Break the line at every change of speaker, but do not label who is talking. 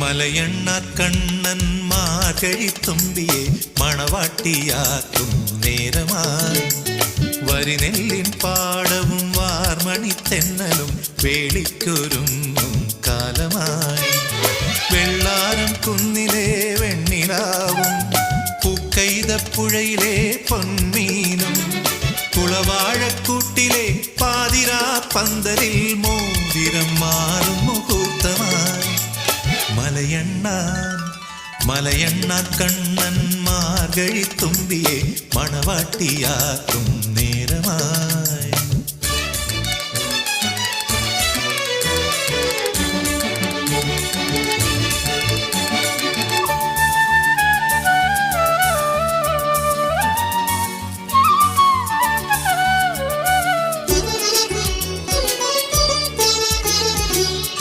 മലയണ്ണാർ കണ്ണൻ മാർഗഴി തുമ്പിയെ മണവാട്ടിയാക്കും നേരമായി വരിനെല്ലിൻ പാടവും വാർമണി തെന്നലും വേളിക്കൊരുങ്ങും കാലമായി വെള്ളാരം കുന്നിലെ വെണ്ണിലാവും പൂക്കൈതപ്പുഴയിലെ പൊന്മീനും കുളവാഴക്കൂട്ടിലെ പാതിരാ പന്തലിൽ മോതിരം മാറും മുഹൂർത്തമായി மலையண்ணான் மலையண்ணா கண்ணன் மார்கழி தும்பியே மணவாட்டியாக்கும் நே